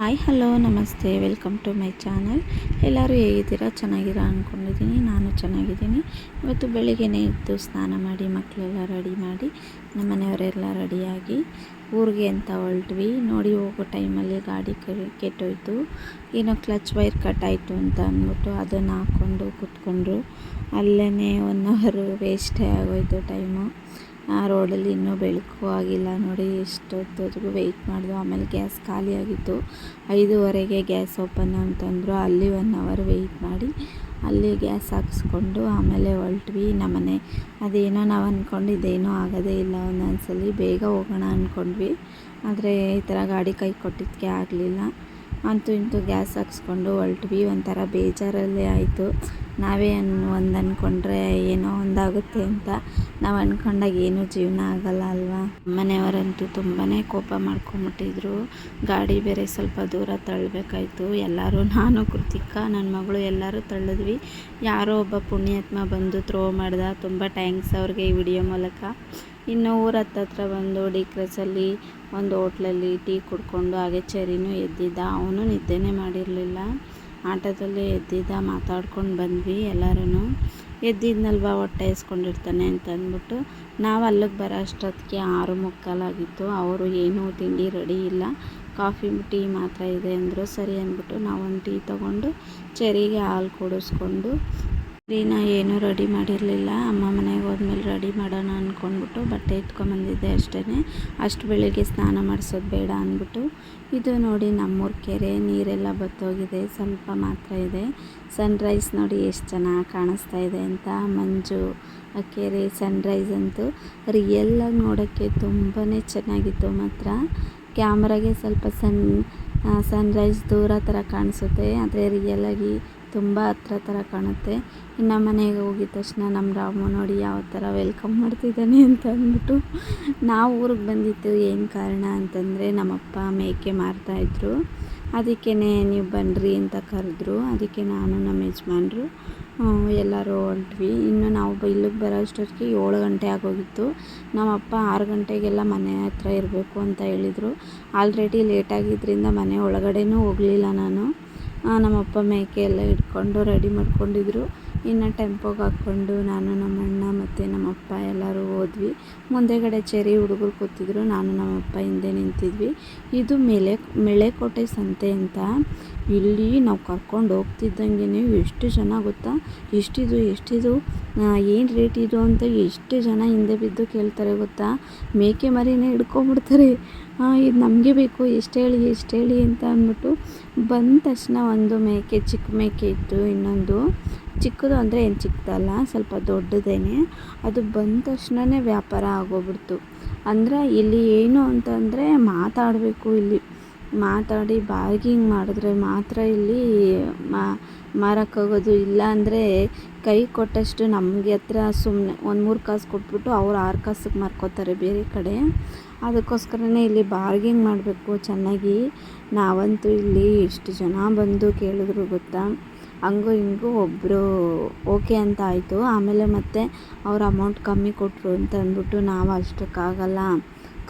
Hi, hello, ನಮಸ್ತೆ, welcome to my channel. ಎಲ್ಲರೂ ಹೇಗಿದ್ದೀರಾ? ಚೆನ್ನಾಗಿರಾ ಅಂದ್ಕೊಂಡಿದ್ದೀನಿ ನಾನು ಚೆನ್ನಾಗಿದ್ದೀನಿ. ಇವತ್ತು ಬೆಳಿಗ್ಗೆನೇ ಇದ್ದು ಸ್ನಾನ ಮಾಡಿ ಮಕ್ಕಳೆಲ್ಲ ರೆಡಿ ಮಾಡಿ ನಮ್ಮ ಮನೆಯವರೆಲ್ಲ ರೆಡಿಯಾಗಿ ಊರಿಗೆ ಅಂತ ಹೊರಟ್ವಿ. ನೋಡಿ, ಹೋಗೋ ಟೈಮಲ್ಲಿ ಗಾಡಿ ಕೆಟ್ಟೋಯ್ತು. ಏನೋ ಕ್ಲಚ್ ವೈರ್ ಕಟ್ ಆಯಿತು ಅಂತ ಅಂದ್ಬಿಟ್ಟು ಅದನ್ನು ಹಾಕ್ಕೊಂಡು ಕೂತ್ಕೊಂಡ್ರು. ಅಲ್ಲೇ ಒನ್ ಅವರು ವೇಸ್ಟೇ ಆಗೋಯ್ತು ಟೈಮು. ಆ ರೋಡಲ್ಲಿ ಇನ್ನೂ ಬೆಳಕು ಆಗಿಲ್ಲ ನೋಡಿ ಎಷ್ಟೊತ್ತವರೆಗೂ ವೆಯ್ಟ್ ಮಾಡಿದ್ವು. ಆಮೇಲೆ ಗ್ಯಾಸ್ ಖಾಲಿಯಾಗಿತ್ತು ಐದೂವರೆಗೆ ಗ್ಯಾಸ್ ಓಪನ್ ಅಂತಂದರು ಅಲ್ಲಿ ಒನ್ ಅವರ್ ವೆಯ್ಟ್ ಮಾಡಿ ಅಲ್ಲಿ ಗ್ಯಾಸ್ ಹಾಕಿಸ್ಕೊಂಡು ಆಮೇಲೆ ಹೊರಟ್ವಿ ನಮ್ಮನೆ. ಅದೇನೋ ನಾವು ಅಂದ್ಕೊಂಡಿದ್ದೇನೋ ಆಗೋದೇ ಇಲ್ಲ ಒಂದೊಂದ್ಸಲಿ ಬೇಗ ಹೋಗೋಣ ಅಂದ್ಕೊಂಡ್ವಿ ಆದರೆ ಈ ಥರ ಗಾಡಿ ಕೈ ಕೊಟ್ಟಿದ್ದಕ್ಕೆ ಆಗಲಿಲ್ಲ. ಅಂತೂ ಇಂತೂ ಗ್ಯಾಸ್ ಹಾಕ್ಸ್ಕೊಂಡು ಹೊರಟ್ವಿ. ಒಂಥರ ಬೇಜಾರಲ್ಲೇ ಆಯಿತು. ನಾವೇ ಒಂದು ಅಂದ್ಕೊಂಡ್ರೆ ಏನೋ ಒಂದಾಗುತ್ತೆ ಅಂತ ನಾವು ಅಂದ್ಕೊಂಡಾಗ ಏನೂ ಜೀವನ ಆಗಲ್ಲ ಅಲ್ವಾ? ಮನೆಯವರಂತೂ ತುಂಬಾ ಕೋಪ ಮಾಡ್ಕೊಂಬಿಟ್ಟಿದ್ರು. ಗಾಡಿ ಬೇರೆ ಸ್ವಲ್ಪ ದೂರ ತಳ್ಳಬೇಕಾಯ್ತು ಎಲ್ಲರೂ ನಾನು, ಕೃತಿಕ ನನ್ನ ಮಗಳು ಎಲ್ಲರೂ ತಳ್ಳಿದ್ವಿ. ಯಾರೋ ಒಬ್ಬ ಪುಣ್ಯಾತ್ಮ ಬಂದು ಥ್ರೋ ಮಾಡ್ದ. ತುಂಬ ಟ್ಯಾಂಕ್ಸ್ ಅವ್ರಿಗೆ ಈ ವಿಡಿಯೋ ಮೂಲಕ. ಇನ್ನು ಊರ ಹತ್ತತ್ರ ಬಂದು ಡಿ ಕ್ರಸಲ್ಲಿ ಒಂದು ಹೋಟ್ಲಲ್ಲಿ ಟೀ ಕುಡ್ಕೊಂಡು ಹಾಗೆ ಚರಿನೂ ಎದ್ದಿದ್ದ. ಅವನು ನಿದ್ದೆನೇ ಮಾಡಿರಲಿಲ್ಲ. ಆಟೋದಲ್ಲೇ ಎದ್ದಿದ್ದ ಮಾತಾಡ್ಕೊಂಡು ಬಂದ್ವಿ ಎಲ್ಲರೂ ಎದ್ದಿದ್ನಲ್ವ ಹೊಟ್ಟೆ ಇಸ್ಕೊಂಡಿರ್ತಾನೆ ಅಂತ ಅಂದ್ಬಿಟ್ಟು ನಾವು ಅಲ್ಲಿಗೆ ಬರೋ ಅಷ್ಟೊತ್ತಿಗೆ ಆರು ಮುಕ್ಕಾಲಾಗಿತ್ತು. ಅವರು ಏನೂ ತಿಂಡಿ ರೆಡಿ ಇಲ್ಲ. ಕಾಫಿ ಟೀ ಮಾತ್ರ ಇದೆ ಅಂದರು. ಸರಿ ಅಂದ್ಬಿಟ್ಟು ನಾವೊಂದು ಟೀ ತೊಗೊಂಡು ಚೆರಿಗೆ ಹಾಲು ಕುಡಿಸ್ಕೊಂಡು ದಿನ ಏನೂ ರೆಡಿ ಮಾಡಿರಲಿಲ್ಲ. ಅಮ್ಮ ಮನೆಗೆ ಹೋದ್ಮೇಲೆ ರೆಡಿ ಮಾಡೋಣ ಅಂದ್ಕೊಂಡ್ಬಿಟ್ಟು ಬಟ್ಟೆ ಎತ್ಕೊಂಬಂದಿದ್ದೆ ಅಷ್ಟೇ ಅಷ್ಟು ಬೆಳಿಗ್ಗೆ ಸ್ನಾನ ಮಾಡಿಸೋದು ಬೇಡ ಅಂದ್ಬಿಟ್ಟು. ಇದು ನೋಡಿ ನಮ್ಮೂರ ಕೆರೆ, ನೀರೆಲ್ಲ ಬತ್ತೋಗಿದೆ. ಸ್ವಲ್ಪ ಮಾತ್ರ ಇದೆ. ಸನ್ರೈಸ್ ನೋಡಿ ಎಷ್ಟು ಚೆನ್ನಾಗಿ ಕಾಣಿಸ್ತಾ ಇದೆ ಅಂತ. ಮಂಜು, ಆ ಕೆರೆ ಸನ್ರೈಸ್ ಅಂತೂ ರಿಯಲ್ಲಾಗಿ ನೋಡೋಕ್ಕೆ ತುಂಬಾ ಚೆನ್ನಾಗಿತ್ತು ಮಾತ್ರ. ಕ್ಯಾಮ್ರಾಗೆ ಸ್ವಲ್ಪ ಸನ್ ಸನ್ರೈಸ್ ದೂರ ಥರ ಕಾಣಿಸುತ್ತೆ. ಆದರೆ ರಿಯಲಾಗಿ ತುಂಬ ಹತ್ರ ಥರ ಕಾಣುತ್ತೆ. ಇನ್ನು ಮನೆಗೆ ಹೋಗಿದ ತಕ್ಷಣ ನಮ್ಮ ರಾಮು ನೋಡಿ ಯಾವ ಥರ ವೆಲ್ಕಮ್ ಮಾಡ್ತಿದ್ದಾನೆ ಅಂತ ಅಂದ್ಬಿಟ್ಟು ನಾವು ಊರಿಗೆ ಬಂದಿದ್ದು ಏನು ಕಾರಣ ಅಂತಂದರೆ ನಮ್ಮಪ್ಪ ಮೇಕೆ ಮಾರ್ತಾಯಿದ್ರು ಅದಕ್ಕೇ ನೀವು ಬನ್ನಿರಿ ಅಂತ ಕರೆದ್ರು. ಅದಕ್ಕೆ ನಾನು ನಮ್ಮ ಯಜಮಾನ್ರು ಎಲ್ಲರೂ ಹೊಂಟ್ವಿ. ಇನ್ನು ನಾವು ಇಲ್ಲಿಗೆ ಬರೋ ಅಷ್ಟೊತ್ತಿಗೆ ಏಳು ಗಂಟೆ ಆಗೋಗಿತ್ತು. ನಮ್ಮಪ್ಪ ಆರು ಗಂಟೆಗೆಲ್ಲ ಮನೆ ಹತ್ರ ಇರಬೇಕು ಅಂತ ಹೇಳಿದರು. ಆಲ್ರೆಡಿ ಲೇಟಾಗಿದ್ದರಿಂದ ಮನೆ ಒಳಗಡೆನೂ ಹೋಗಲಿಲ್ಲ ನಾನು. ನಮ್ಮಪ್ಪ ಮೇಕೆ ಎಲ್ಲ ಇಟ್ಕೊಂಡು ರೆಡಿ ಮಾಡ್ಕೊಂಡಿದ್ರು. ಇನ್ನು ಟೆಂಪೋಗೆ ಹಾಕ್ಕೊಂಡು ನಾನು ನಮ್ಮ ಅಣ್ಣ ಮತ್ತು ನಮ್ಮಪ್ಪ ಎಲ್ಲರೂ ಹೋದ್ವಿ. ಮುಂದೆಗಡೆ ಚೆರಿ ಹುಡುಗರು ಕೂತಿದ್ರು, ನಾನು ನಮ್ಮಪ್ಪ ಹಿಂದೆ ನಿಂತಿದ್ವಿ. ಇದು ಮೇಲೆ, ಮೆಳೆಕೋಟೆ ಸಂತೆ ಅಂತ ಇಲ್ಲಿ ನಾವು ಕರ್ಕೊಂಡು ಹೋಗ್ತಿದ್ದಂಗೆ ಎಷ್ಟು ಜನ ಗೊತ್ತಾ? ಎಷ್ಟಿದು ಎಷ್ಟಿದು ಏನು ರೇಟ್ ಇದು ಅಂತ ಎಷ್ಟು ಜನ ಹಿಂದೆ ಬಿದ್ದು ಕೇಳ್ತಾರೆ ಗೊತ್ತಾ? ಮೇಕೆ ಮರಿನೇ ಹಿಡ್ಕೊಂಬಿಡ್ತಾರೆ ಇದು ನಮಗೆ ಬೇಕು ಎಷ್ಟು ಹೇಳಿ ಎಷ್ಟು ಹೇಳಿ ಅಂತ ಅಂದ್ಬಿಟ್ಟು ಬಂದ ತಕ್ಷಣ ಒಂದು ಮೇಕೆ ಚಿಕ್ಕ ಮೇಕೆ ಇತ್ತು ಇನ್ನೊಂದು. ಚಿಕ್ಕದು ಅಂದರೆ ಏನು ಚಿಕ್ಕದಲ್ಲ ಸ್ವಲ್ಪ ದೊಡ್ಡದೇನೆ. ಅದು ಬಂದ ತಕ್ಷಣವೇ ವ್ಯಾಪಾರ ಆಗೋಗ್ಬಿಡ್ತು. ಅಂದರೆ ಇಲ್ಲಿ ಏನು ಅಂತಂದರೆ ಮಾತಾಡಬೇಕು ಇಲ್ಲಿ. ಮಾತಾಡಿ ಬಾರ್ಗಿಂಗ್ ಮಾಡಿದ್ರೆ ಮಾತ್ರ ಇಲ್ಲಿ ಮಾರೋಕ್ಕಾಗೋದು ಇಲ್ಲ ಅಂದರೆ ಕೈ ಕೊಟ್ಟಷ್ಟು ನಮಗೆ ಹತ್ರ ಸುಮ್ಮನೆ ಒಂದು ಮೂರು ಕಾಸು ಕೊಟ್ಬಿಟ್ಟು ಅವ್ರು ಆರು ಕಾಸಿಗೆ ಮಾರ್ಕೋತಾರೆ ಬೇರೆ ಕಡೆ. ಅದಕ್ಕೋಸ್ಕರನೇ ಇಲ್ಲಿ ಬಾರ್ಗಿಂಗ್ ಮಾಡಬೇಕು ಚೆನ್ನಾಗಿ. ನಾವಂತೂ ಇಲ್ಲಿ ಎಷ್ಟು ಜನ ಬಂದು ಕೇಳಿದ್ರು ಗೊತ್ತಾ? ಹಂಗು ಹಿಂಗೂ ಒಬ್ಬರು ಓಕೆ ಅಂತ ಆಯಿತು. ಆಮೇಲೆ ಮತ್ತೆ ಅವ್ರು ಅಮೌಂಟ್ ಕಮ್ಮಿ ಕೊಟ್ಟರು ಅಂತ ಅಂದ್ಬಿಟ್ಟು ನಾವು ಅಷ್ಟಕ್ಕಾಗಲ್ಲ,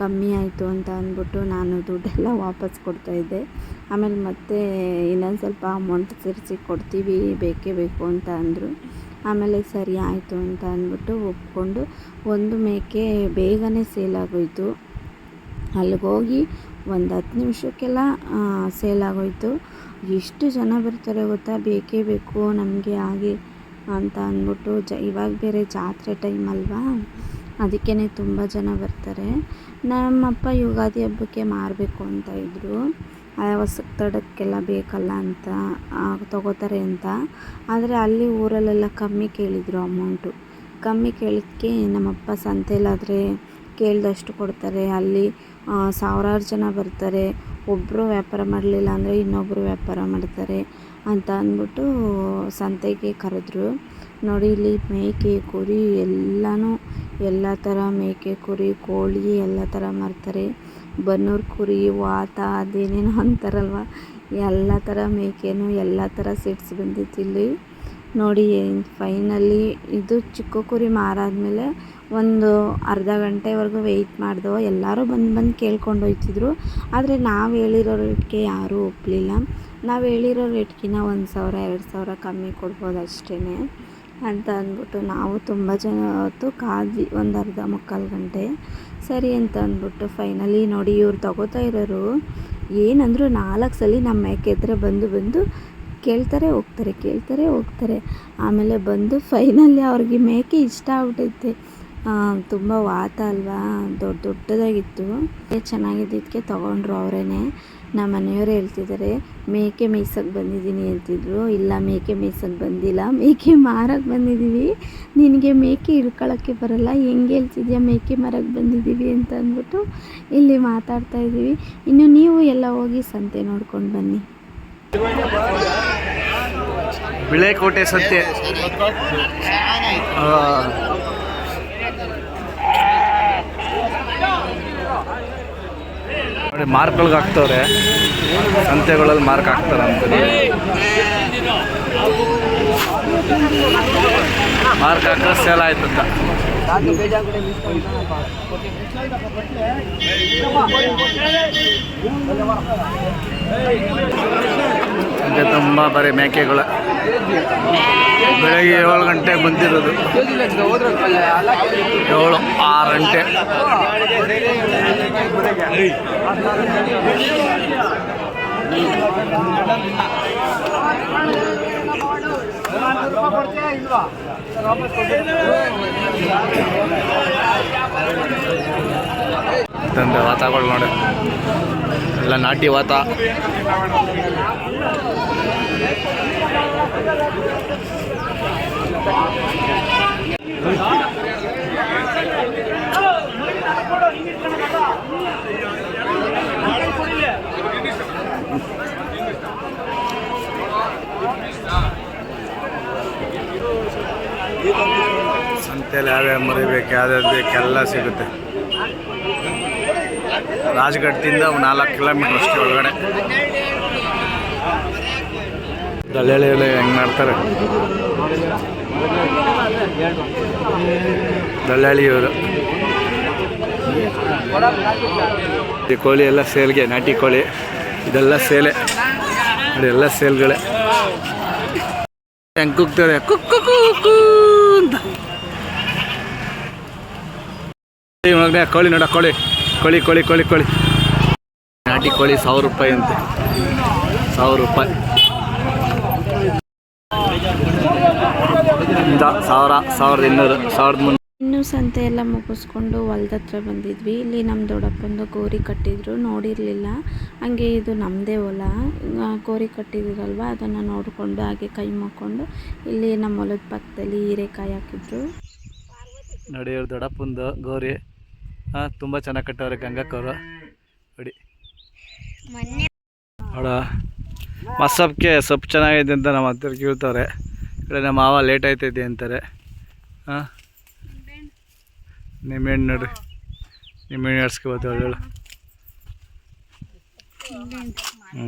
ಕಮ್ಮಿ ಆಯಿತು ಅಂತ ಅಂದ್ಬಿಟ್ಟು ನಾನು ದುಡ್ಡೆಲ್ಲ ವಾಪಸ್ ಕೊಡ್ತಾಯಿದ್ದೆ ಆಮೇಲೆ ಮತ್ತೆ ಇನ್ನೊಂದು ಸ್ವಲ್ಪ ಅಮೌಂಟ್ ಸೇರಿಸಿ ಕೊಡ್ತೀವಿ, ಬೇಕೇ ಬೇಕು ಅಂತ ಅಂದರು. ಆಮೇಲೆ ಸರಿ ಆಯಿತು ಅಂತ ಅಂದ್ಬಿಟ್ಟು ಒಪ್ಕೊಂಡು ಒಂದು ಮೇಕೆ ಬೇಗನೆ ಸೇಲ್ ಆಗೋಯಿತು. ಅಲ್ಲಿಗೋಗಿ ಒಂದು ಹತ್ತು ನಿಮಿಷಕ್ಕೆಲ್ಲ ಸೇಲ್ ಆಗೋಯಿತು. ಎಷ್ಟು ಜನ ಬರ್ತಾರೆ ಗೊತ್ತಾ? ಬೇಕೇ ಬೇಕು, ನಮಗೆ ಹಾಗೆ ಅಂತ ಅಂದ್ಬಿಟ್ಟು ಜ, ಇವಾಗ ಬೇರೆ ಜಾತ್ರೆ ಟೈಮ್ ಅಲ್ವಾ? ಅದಕ್ಕೇ ತುಂಬ ಜನ ಬರ್ತಾರೆ. ನಮ್ಮಪ್ಪ ಯುಗಾದಿ ಹಬ್ಬಕ್ಕೆ ಮಾರಬೇಕು ಅಂತ ಇದ್ದರು ಹೊಸಕ್ಕೆ ತಡಕ್ಕೆಲ್ಲ ಬೇಕಲ್ಲ ಅಂತ ತಗೋತಾರೆ ಅಂತ. ಆದರೆ ಅಲ್ಲಿ ಊರಲ್ಲೆಲ್ಲ ಕಮ್ಮಿ ಕೇಳಿದರು ಅಮೌಂಟು ಕಮ್ಮಿ ಕೇಳಿದ್ದಕ್ಕೆ ನಮ್ಮಪ್ಪ ಸಂತೆಲಾದರೆ ಕೇಳಿದಷ್ಟು ಕೊಡ್ತಾರೆ. ಅಲ್ಲಿ ಸಾವಿರಾರು ಜನ ಬರ್ತಾರೆ. ಒಬ್ಬರು ವ್ಯಾಪಾರ ಮಾಡಲಿಲ್ಲ ಅಂದರೆ ಇನ್ನೊಬ್ಬರು ವ್ಯಾಪಾರ ಮಾಡ್ತಾರೆ ಅಂತ ಅಂದ್ಬಿಟ್ಟು ಸಂತೆಗೆ ಕರೆದ್ರು. ನೋಡಿ, ಇಲ್ಲಿ ಮೇಕೆ, ಕುರಿ ಎಲ್ಲನೂ ಎಲ್ಲ ಥರ ಮೇಕೆ, ಕುರಿ, ಕೋಳಿ ಎಲ್ಲ ಥರ ಮಾರ್ತಾರೆ. ಬನ್ನೂರು ಕುರಿ, ವಾತ, ಅದೇನೇನೋ ಅಂತಾರಲ್ವ? ಎಲ್ಲ ಥರ ಮೇಕೆನೂ ಎಲ್ಲ ಥರ ಸೆಟ್ಸ್ ಬಂದಿತ್ತು ಇಲ್ಲಿ. ನೋಡಿ ಫೈನಲಿ ಇದು ಚಿಕ್ಕ ಕುರಿ ಮಾರಾದ್ಮೇಲೆ ಒಂದು ಅರ್ಧ ಗಂಟೆವರೆಗೂ ವೆಯ್ಟ್ ಮಾಡ್ದೋ, ಎಲ್ಲರೂ ಬಂದು ಬಂದು ಕೇಳ್ಕೊಂಡು ಹೋಗ್ತಿದ್ರು ಆದರೆ ನಾವು ಹೇಳಿರೋ ರೇಟ್ಗೆ ಯಾರೂ ಒಪ್ಪಲಿಲ್ಲ ನಾವು ಹೇಳಿರೋ ರೇಟ್ಗಿನ ಒಂದು ಸಾವಿರ, ಎರಡು ಸಾವಿರ ಕಮ್ಮಿ ಕೊಡ್ಬೋದು ಅಷ್ಟೇ ಅಂತ ಅಂದ್ಬಿಟ್ಟು ನಾವು ತುಂಬ ಜನ ಹೊತ್ತು ಕಾದ್ವಿ ಒಂದು ಅರ್ಧ ಮುಕ್ಕಾಲು ಗಂಟೆ. ಸರಿ ಅಂತ ಅಂದ್ಬಿಟ್ಟು ಫೈನಲಿ ನೋಡಿ ಇವ್ರು ತಗೋತಾ ಇರೋರು, ಏನಂದ್ರು ನಾಲ್ಕು ಸಲ ನಮ್ಮ ಹತ್ರ ಬಂದು ಬಂದು ಕೇಳ್ತಾರೆ, ಹೋಗ್ತಾರೆ ಕೇಳ್ತಾರೆ, ಹೋಗ್ತಾರೆ. ಆಮೇಲೆ ಬಂದು ಫೈನಲಿ ಅವ್ರಿಗೆ ಮೇಕೆ ಇಷ್ಟ ಆಗ್ಬಿಟ್ಟೈತೆ ತುಂಬ ವಾತ ಅಲ್ವಾ? ದೊಡ್ಡ ದೊಡ್ಡದಾಗಿತ್ತು. ಚೆನ್ನಾಗಿದ್ದಕ್ಕೆ ತೊಗೊಂಡ್ರು ಅವರೇ ನಮ್ಮ ಮನೆಯವರು ಹೇಳ್ತಿದ್ದಾರೆ, ಮೇಕೆ ಮೀಸಕ್ಕೆ ಬಂದಿದ್ದೀನಿ ಅಂತಿದ್ರು. ಇಲ್ಲ, ಮೇಕೆ ಮೀಸಕ್ಕೆ ಬಂದಿಲ್ಲ. ಮೇಕೆ ಮಾರಕ್ಕೆ ಬಂದಿದ್ದೀವಿ ನಿನಗೆ ಮೇಕೆ ಇಳ್ಕೊಳ್ಳೋಕ್ಕೆ ಬರಲ್ಲ. ಹೆಂಗೆ ಹೇಳ್ತಿದ್ಯಾ, ಮೇಕೆ ಮಾರಕ್ಕೆ ಬಂದಿದ್ದೀವಿ ಅಂತ ಅಂದ್ಬಿಟ್ಟು ಇಲ್ಲಿ ಮಾತಾಡ್ತಾ ಇದ್ದೀವಿ ಇನ್ನು ನೀವು ಎಲ್ಲ ಹೋಗಿ ಸಂತೆ ನೋಡ್ಕೊಂಡು ಬನ್ನಿ. ಬಿಳೆಕೋಟೆ ಸತ್ಯ. ಮಾರ್ಕ್ಗಳಿಗೆ ಹಾಕ್ತವ್ರೆ. ಸಂತೆಗಳಲ್ಲಿ ಮಾರ್ಕ್ ಹಾಕ್ತಾರೆ ಅಂತ ಮಾರ್ಕ್ ಹಾಕಿದ್ರೆ ಸೇಲ್ ಆಯ್ತಂತ. ಹಂಗೆ ತುಂಬ ಬರೀ ಮೇಕೆಗಳು. ಬೆಳಗ್ಗೆ ಏಳು ಗಂಟೆ ಬಂದಿರೋದು. ಏಳು ಆರು ಗಂಟೆ. ತಂದೆ ವಾತಾಗಳು ನೋಡಿ. ಎಲ್ಲ ನಾಟಿ ವಾತ. ಯಾವ್ಯಾವ ಮರಿ ಬೇಕು, ಯಾವ್ಯಾವ್ದು ಬೇಕು, ಎಲ್ಲ ಸಿಗುತ್ತೆ. ಒಂದು ನಾಲ್ಕು ಕಿಲೋಮೀಟರ್ ಅಷ್ಟು ಒಳಗಡೆ. ದಲ್ಲಾಳಿ ಹೆಂಗ್ ಮಾಡ್ತಾರೆ? ದಲ್ಲಾಳಿಯವರು ಈ ಕೋಳಿ ಎಲ್ಲ ಸೇಲ್ಗೆ, ನಾಟಿ ಕೋಳಿ. ಇದೆಲ್ಲ ಸೇಲೆ. ಅದೆಲ್ಲ ಸೇಲ್ಗಳೇ. ಹೆಂಗೆ ಕುಕ್ತಾರೆ ಕುಕ್ಕು ಅಂತ ಈ ಕೋಳಿ ನೋಡ ಕೋಳಿ. ಕೋಳಿ ಕೋಳಿ ಕೋಳಿ ಕೋಳಿ. ನಾಟಿ ಕೋಳಿ ಸಾವಿರ ರೂಪಾಯಿ ಅಂತೆ. ಸಾವಿರ ರೂಪಾಯಿ. ಸಾವಿರ ಸಾವಿರದ ಇನ್ನೂರು ಸಾವಿರದ ಮುನ್ನೂರು ಇನ್ನು ಸಂತೆ ಎಲ್ಲ ಮುಗಿಸ್ಕೊಂಡು ಹೊಲ್ದತ್ರ ಬಂದಿದ್ವಿ. ಇಲ್ಲಿ ನಮ್ಮ ದೊಡ್ಡಪ್ಪಂದು ಗೋರಿ ಕಟ್ಟಿದ್ರು ನೋಡಿರಲಿಲ್ಲ. ಹಂಗೆ ಇದು ನಮ್ಮದೇ ಹೊಲ. ಕೋರಿ ಗೋರಿ ಕಟ್ಟಿದ್ರಲ್ವ ಅದನ್ನು ನೋಡಿಕೊಂಡು ಹಾಗೆ ಕೈ ಮುಕ್ಕೊಂಡು ಇಲ್ಲಿ ನಮ್ಮ ಹೊಲದ ಪಕ್ಕದಲ್ಲಿ ಹೀರೆಕಾಯಿ ಹಾಕಿದ್ರು. ನೋಡಿ ದೊಡ್ಡಪ್ಪಂದು ಗೌರಿ. ಹಾಂ ತುಂಬ ಚೆನ್ನಾಗಿ ಕಟ್ಟವ್ರೆ ಗಂಗಕ್ಕವರು ನೋಡಿ. ನೋಡ. ಮಸಬ್ಗೆ ಸೊಪ್ಪು ಚೆನ್ನಾಗಿದೆ ಅಂತ ನಮ್ಮ ಹತ್ತಿರ ಕೇಳ್ತವ್ರೆ ಕಡೆ ನಮ್ಮ ಮಾವ ಲೇಟ್ ಆಯ್ತೈತೆ ಅಂತಾರೆ. ಹಾಂ? ನಿಮ್ಮೆಣ್ಣು ನೋಡ್ರಿ ನಿಮ್ಮೆಣ್ಣು ಆಡ್ಸ್ಕೊಬೋದು ಹೇಳು. ಹ್ಞೂ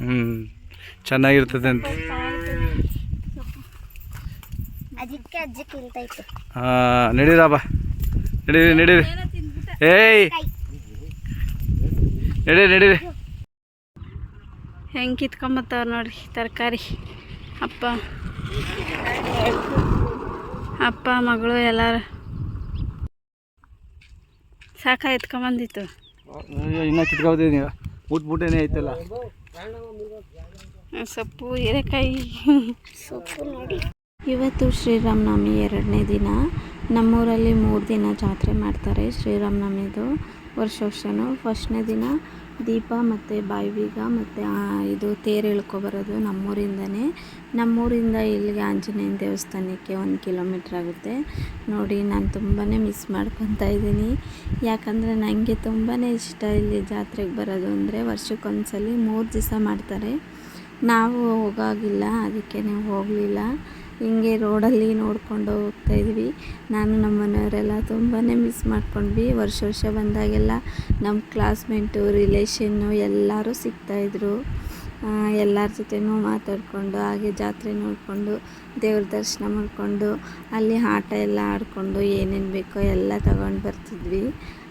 ಹ್ಞೂ ಚೆನ್ನಾಗಿರ್ತದೆ ಅಂತ. ಹಾಂ ನಡೀರಪ್ಪ ನಡೀರಿ ನಡೀರಿ. ಏಯ್. ನಡೀರಿ ನಡೀರಿ. ಹೆಂಗೆ ಕಿತ್ಕೊಂಬತ್ತವ್ರು ನೋಡ್ರಿ ತರಕಾರಿ. ಅಪ್ಪ ಅಪ್ಪ ಮಗಳು ಎಲ್ಲಾರು. ಸಾಕ ಎತ್ಕೊಂಬಂದಿತ್ತು? ಇನ್ನೂ ಕಿತ್ಕೊಬೋದು ನೀವು. ಊಟ ಬೂಟನೇ ಐತಲ್ಲ. ಸೊಪ್ಪು ಹೀರೆಕಾಯಿ. ಸೊಪ್ಪು ನೋಡಿ. ಇವತ್ತು ಶ್ರೀರಾಮನವಮಿ ಎರಡನೇ ದಿನ. ನಮ್ಮೂರಲ್ಲಿ ಮೂರು ದಿನ ಜಾತ್ರೆ ಮಾಡ್ತಾರೆ ಶ್ರೀರಾಮನವಮಿದು ವರ್ಷ ವರ್ಷವೂ ಫಸ್ಟ್ನೇ ದಿನ ದೀಪ ಮತ್ತು ಬಾಯಿಬೀಗ ಮತ್ತು ಇದು ತೇರು ಎಳ್ಕೊಬರೋದು ನಮ್ಮೂರಿಂದನೇ. ನಮ್ಮೂರಿಂದ ಇಲ್ಲಿಗೆ ಆಂಜನೇಯನ ದೇವಸ್ಥಾನಕ್ಕೆ ಒಂದು ಕಿಲೋಮೀಟ್ರ್ ಆಗುತ್ತೆ. ನೋಡಿ, ನಾನು ತುಂಬಾ ಮಿಸ್ ಮಾಡ್ಕೊತಾ ಇದ್ದೀನಿ. ಯಾಕಂದರೆ ನನಗೆ ತುಂಬಾ ಇಷ್ಟ ಇಲ್ಲಿ ಜಾತ್ರೆಗೆ ಬರೋದು ಅಂದರೆ ವರ್ಷಕ್ಕೊಂದ್ಸಲಿ ಮೂರು ದಿವಸ ಮಾಡ್ತಾರೆ. ನಾವು ಹೋಗಾಗಿಲ್ಲ, ಅದಕ್ಕೆ ಹೋಗಲಿಲ್ಲ. ಹಿಂಗೆ ರೋಡಲ್ಲಿ ನೋಡ್ಕೊಂಡು ಹೋಗ್ತಾ ಇದ್ವಿ. ನಾನು ನಮ್ಮ ಮನೆಯವರೆಲ್ಲ ತುಂಬಾ ಮಿಸ್ ಮಾಡ್ಕೊಂಡ್ವಿ. ವರ್ಷ ವರ್ಷ ಬಂದಾಗೆಲ್ಲ ನಮ್ಮ ಕ್ಲಾಸ್ಮೇಟು ರಿಲೇಷನ್ನು ಎಲ್ಲರೂ ಸಿಗ್ತಾಯಿದ್ರು ಎಲ್ಲರ ಜೊತೆನೂ ಮಾತಾಡಿಕೊಂಡು, ಹಾಗೆ ಜಾತ್ರೆ ನೋಡಿಕೊಂಡು, ದೇವ್ರ ದರ್ಶನ ಮಾಡಿಕೊಂಡು, ಅಲ್ಲಿ ಆಟ ಎಲ್ಲ ಆಡಿಕೊಂಡು ಏನೇನು ಬೇಕೋ ಎಲ್ಲ ತಗೊಂಡು ಬರ್ತಿದ್ವಿ.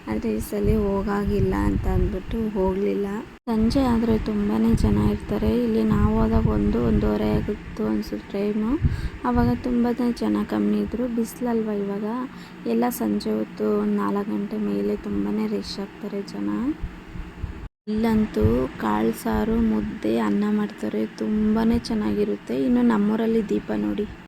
ಆದರೆ ಈ ಸಲ ಹೋಗಾಗಿಲ್ಲ ಅಂತ ಅಂದ್ಬಿಟ್ಟು ಹೋಗಲಿಲ್ಲ. ಸಂಜೆ ಆದರೆ ತುಂಬಾ ಜನ ಇರ್ತಾರೆ. ಇಲ್ಲಿ ನಾವು ಹೋದಾಗ ಒಂದು, ಒಂದೂವರೆ ಆಗಿತ್ತು ಅನ್ಸುತ್ತೆ ಟೈಮು ಆವಾಗ ತುಂಬಾ ಜನ ಕಮ್ಮಿ ಇದ್ದರು ಬಿಸಿಲಲ್ವ ಇವಾಗ? ಎಲ್ಲ ಸಂಜೆ ಹೊತ್ತು ಒಂದು ನಾಲ್ಕು ಗಂಟೆ ಮೇಲೆ ತುಂಬಾ ರಶ್ ಆಗ್ತಾರೆ ಜನ. ಇಲ್ಲಂತೂ ಕಾಳು ಸಾರು, ಮುದ್ದೆ, ಅನ್ನ ಮಾಡ್ತಾರೆ. ತುಂಬಾ ಚೆನ್ನಾಗಿರುತ್ತೆ. ಇನ್ನು ನಮ್ಮೂರಲ್ಲಿ ದೀಪ ನೋಡಿ.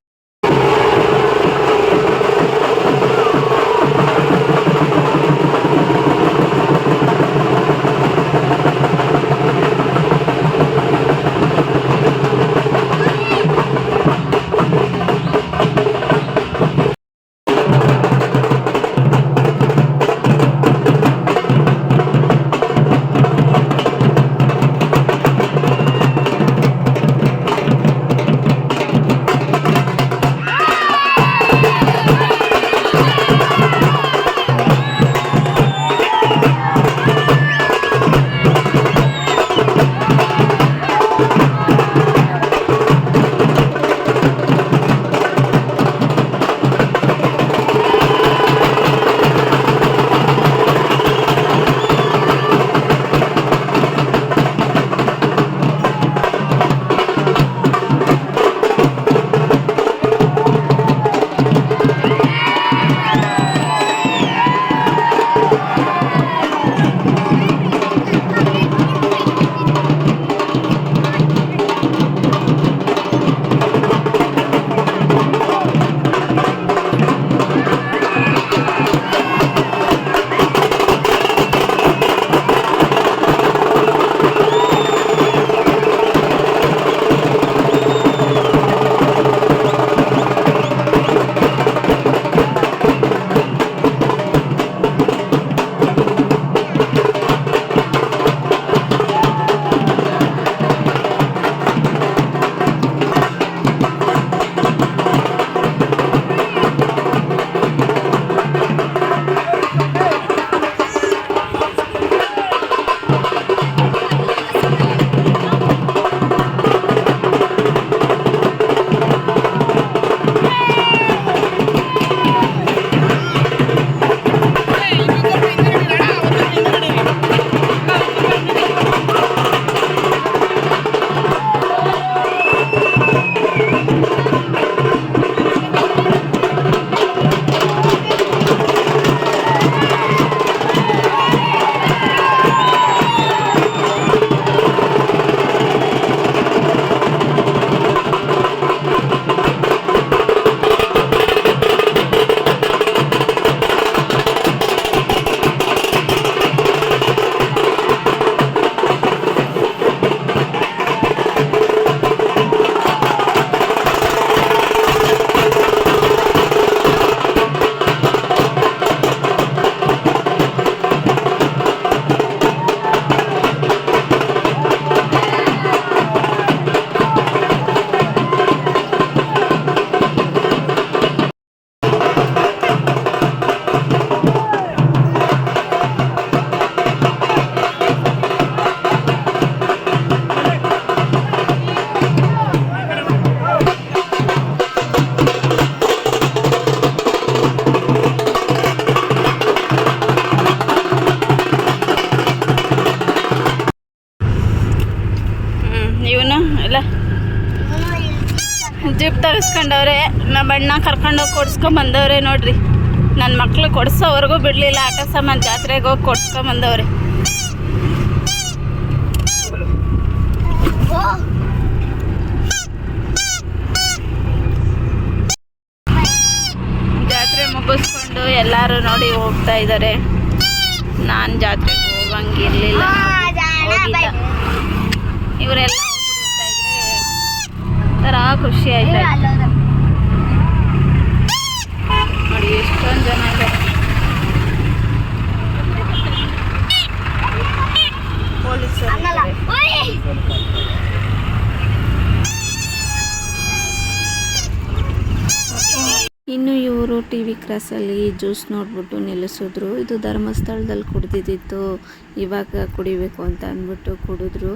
ಜಿಪ್ ತರಿಸ್ಕೊಂಡವ್ರೆ ನಮ್ಮ ಅಣ್ಣ ಕರ್ಕೊಂಡೋಗಿ ಕೊಡ್ಸ್ಕೊಂಬಂದವ್ರೆ ನೋಡ್ರಿ. ನನ್ನ ಮಕ್ಳು ಕೊಡ್ಸೋವರೆಗೂ ಬಿಡಲಿಲ್ಲ ಆಟ ಸಾಮಾನು ಜಾತ್ರೆಗೆ ಹೋಗಿ ಕೊಡ್ಸ್ಕೊಂಬಂದವ್ರೆ ಜಾತ್ರೆ ಮುಗಿಸ್ಕೊಂಡು ಎಲ್ಲರೂ ನೋಡಿ ಹೋಗ್ತಾ ಇದ್ದಾರೆ ನಾನು ಜಾತ್ರೆಗೆ ಹೋಗಂಗಿರ್ಲಿಲ್ಲ ಇವರೆಲ್ಲ ಇದ್ರೆ ಒಂಥರ ಖುಷಿ ಆಯ್ತು. ನೋಡಿ ಎಷ್ಟೊಂದು ಜನ ಪೊಲೀಸರು. ಇನ್ನು ಇವರು ಟಿ ವಿ ಕ್ರಾಸಲ್ಲಿ ಜ್ಯೂಸ್ ನೋಡಿಬಿಟ್ಟು ನಿಲ್ಲಿಸಿದ್ರು. ಇದು ಧರ್ಮಸ್ಥಳದಲ್ಲಿ ಕುಡ್ದಿದ್ದಿತ್ತು. ಇವಾಗ ಕುಡಿಬೇಕು ಅಂತ ಅಂದ್ಬಿಟ್ಟು ಕುಡಿದ್ರು.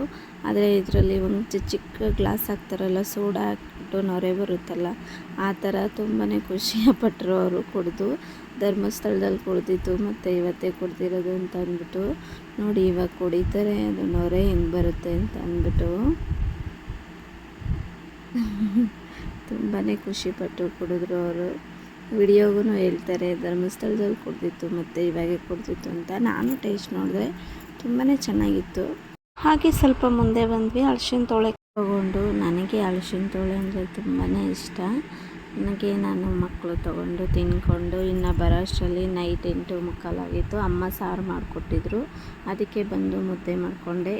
ಆದರೆ ಇದರಲ್ಲಿ ಒಂದು ಚಿಕ್ಕ ಗ್ಲಾಸ್ ಹಾಕ್ತಾರಲ್ಲ, ಸೋಡಾ ಹಾಕ್ಬಿಟ್ಟು ನೊರೆ ಬರುತ್ತಲ್ಲ, ಆ ಥರ ತುಂಬಾ ಖುಷಿಪಟ್ಟರು ಅವರು ಕುಡಿದು. ಧರ್ಮಸ್ಥಳದಲ್ಲಿ ಕುಡ್ದಿತ್ತು ಮತ್ತು ಇವತ್ತೇ ಕುಡ್ದಿರೋದು ಅಂತ ಅಂದ್ಬಿಟ್ಟು, ನೋಡಿ ಇವಾಗ ಕುಡಿತಾರೆ, ಅದು ನೊರೆ ಹೆಂಗೆ ಬರುತ್ತೆ ಅಂತ ಅಂದ್ಬಿಟ್ಟು. ತುಂಬಾ ಖುಷಿಪಟ್ಟು ಕುಡಿದ್ರು ಅವರು. ವಿಡಿಯೋಗೂ ಹೇಳ್ತಾರೆ, ಧರ್ಮಸ್ಥಳದಲ್ಲಿ ಕುಡ್ದಿತ್ತು ಮತ್ತು ಇವಾಗೆ ಕುಡ್ದಿತ್ತು ಅಂತ. ನಾನು ಟೇಸ್ಟ್ ನೋಡಿದೆ ತುಂಬಾ ಚೆನ್ನಾಗಿತ್ತು. ಹಾಗೆ ಸ್ವಲ್ಪ ಮುಂದೆ ಬಂದ್ವಿ, ಅಳಶಿನ ತೋಳೆ ತಗೊಂಡು. ನನಗೆ ಅಳಶಿನ ತೋಳೆ ಅಂದರೆ ತುಂಬಾ ಇಷ್ಟ. ನನಗೆ ನಾನು ಮಕ್ಕಳು ತಗೊಂಡು ತಿನ್ಕೊಂಡು ಇನ್ನು ಬರೋ ಅಷ್ಟರಲ್ಲಿ ನೈಟ್ ಎಂಟು ಮುಕ್ಕಾಲಾಗಿತ್ತು ಅಮ್ಮ ಸಾರು ಮಾಡಿಕೊಟ್ಟಿದ್ರು. ಅದಕ್ಕೆ ಬಂದು ಮುದ್ದೆ ಮಾಡಿಕೊಂಡೆ.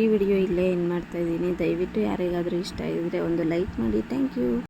ಈ ವಿಡಿಯೋ ಇಲ್ಲೇ ಏನು ಮಾಡ್ತಾಯಿದ್ದೀನಿ ದಯವಿಟ್ಟು ಯಾರಿಗಾದರೂ ಇಷ್ಟ ಆಗಿದ್ರೆ ಒಂದು ಲೈಕ್ ಮಾಡಿ. Thank you